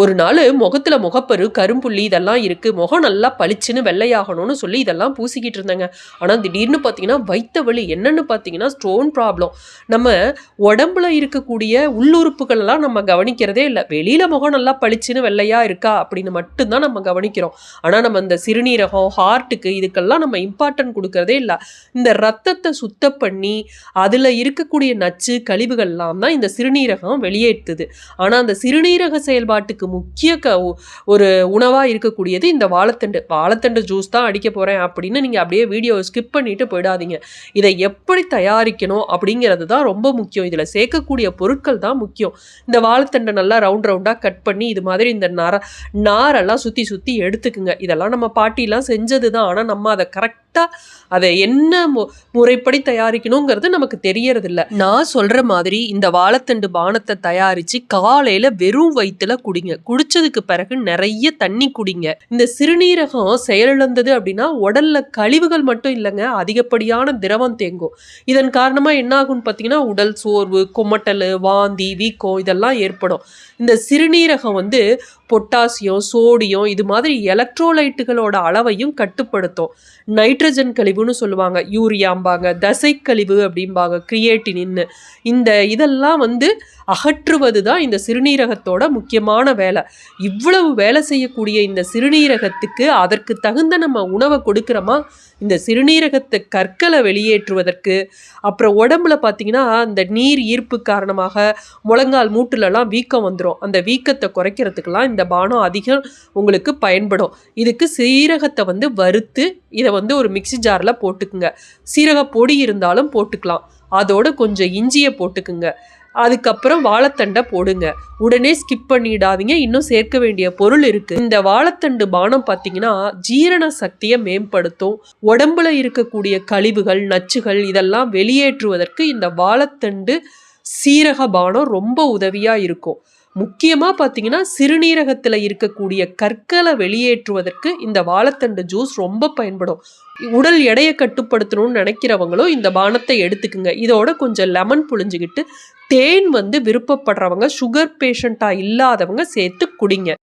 ஒரு நாள் முகத்தில் முகப்பரு கரும்புள்ளி இதெல்லாம் இருக்குது முகம் நல்லா பளிச்சுன்னு வெள்ளையாகணும்னு சொல்லி இதெல்லாம் பூசிக்கிட்டு இருந்தேங்க. ஆனால் திடீர்னு பார்த்தீங்கன்னா வைத்த வலி என்னன்னு பார்த்தீங்கன்னா ஸ்டோன் ப்ராப்ளம் நம்ம உடம்புல இருக்கக்கூடிய உள்ளுறுப்புகளெல்லாம் நம்ம கவனிக்கிறதே இல்லை. வெளியில் முகம் நல்லா பளிச்சுன்னு வெள்ளையாக இருக்கா அப்படின்னு மட்டும்தான் நம்ம கவனிக்கிறோம். ஆனால் நம்ம இந்த சிறுநீரகம் ஹார்ட்டுக்கு இதுக்கெல்லாம் நம்ம இம்பார்ட்டன்ட் கொடுக்கறதே இல்லை. இந்த ரத்தத்தை சுத்தம் பண்ணி அதில் இருக்கக்கூடிய நச்சு கழிவுகள்லாம் தான் இந்த சிறுநீரகம் வெளியேற்றுது. ஆனால் அந்த சிறுநீரக செயல்பாட்டுக்கு முக்கிய க ஒரு உணவாக இருக்கக்கூடியது இந்த வாழைத்தண்டு. வாழைத்தண்டு ஜூஸ் தான் அடிக்க போகிறேன் அப்படின்னு நீங்கள் அப்படியே வீடியோவை ஸ்கிப் பண்ணிவிட்டு போயிடாதீங்க. இதை எப்படி தயாரிக்கணும் அப்படிங்கிறது தான் ரொம்ப முக்கியம். இதில் சேர்க்கக்கூடிய பொருட்கள் தான் முக்கியம். இந்த வாழைத்தண்டை நல்லா ரவுண்ட் ரவுண்டாக கட் பண்ணி இது மாதிரி இந்த நர நாரெல்லாம் சுற்றி சுற்றி எடுத்துக்குங்க. இதெல்லாம் நம்ம பாட்டிலாம் செஞ்சது தான். ஆனால் நம்ம அதை கரெக்ட் கரெக்டாக அதை என்ன மு- முறைப்படி தயாரிக்கணுங்கிறது நமக்கு தெரியறதில்ல. நான் சொல்கிற மாதிரி இந்த வாழைத்தண்டு பானத்தை தயாரித்து காலையில் வெறும் வயிற்றுல குடிங்க. குடித்ததுக்கு பிறகு நிறைய தண்ணி குடிங்க. இந்த சிறுநீரகம் செயலிழந்தது அப்படின்னா உடலில் கழிவுகள் மட்டும் இல்லைங்க. அதிகப்படியான திரவம் தேங்கும். இதன் காரணமாக என்ன ஆகும்னு பார்த்தீங்கன்னா உடல் சோர்வு குமட்டல் வாந்தி வீக்கம் இதெல்லாம் ஏற்படும். இந்த சிறுநீரகம் வந்து பொட்டாசியம் சோடியம் இது மாதிரி எலக்ட்ரோலைட்டுகளோட அளவையும் கட்டுப்படுத்தும். நைட்ரஜன் கழிவுன்னு சொல்லுவாங்க. யூரியாம்பாங்க தசைக்கழிவு அப்படிம்பாங்க கிரியேட்டினின்னு இந்த இதெல்லாம் வந்து அகற்றுவது தான் இந்த சிறுநீரகத்தோட முக்கியமான வேலை. இவ்வளவு வேலை செய்யக்கூடிய இந்த சிறுநீரகத்துக்கு அதற்கு தகுந்த நம்ம உணவை கொடுக்குறோமா? இந்த சிறுநீரகத்தை கற்களை வெளியேற்றுவதற்கு. அப்புறம் உடம்புல பார்த்தீங்கன்னா அந்த நீர் ஈர்ப்பு காரணமாக முழங்கால் மூட்டுலலாம் வீக்கம் வந்துடும் அந்த வீக்கத்தை குறைக்கிறதுக்கெல்லாம் இந்த பானம் அதிகம் உங்களுக்கு பயன்படும். இதுக்கு சீரகத்தை வந்து வறுத்து இதை வந்து ஒரு மிக்ஸி ஜாரில் போட்டுக்குங்க. சீரக பொடி இருந்தாலும் போட்டுக்கலாம். அதோட கொஞ்சம் இஞ்சியை போட்டுக்குங்க. அதுக்கப்புறம் வாழைத்தண்டை போடுங்க. உடனே ஸ்கிப் பண்ணிடாதீங்க. இன்னும் சேர்க்க வேண்டிய பொருள் இருக்கு. இந்த வாழைத்தண்டு பானம் பார்த்தீங்கன்னா ஜீரண சக்தியை மேம்படுத்தும். உடம்புல இருக்கக்கூடிய கழிவுகள் நச்சுகள் இதெல்லாம் வெளியேற்றுவதற்கு இந்த வாழைத்தண்டு சீரக பானம் ரொம்ப உதவியாக இருக்கும். முக்கியமாக பார்த்தீங்கன்னா சிறுநீரகத்தில் இருக்கக்கூடிய கற்களை வெளியேற்றுவதற்கு இந்த வாழைத்தண்டு ஜூஸ் ரொம்ப பயன்படும். உடல் எடையை கட்டுப்படுத்தணும்னு நினைக்கிறவங்களும் இந்த பானத்தை எடுத்துக்குங்க. இதோட கொஞ்சம் லெமன் புழிஞ்சுக்கிட்டு தேன் வந்து விருப்பப்படுறவங்க சுகர் பேஷண்ட்டாக இல்லாதவங்க சேர்த்து குடிங்க.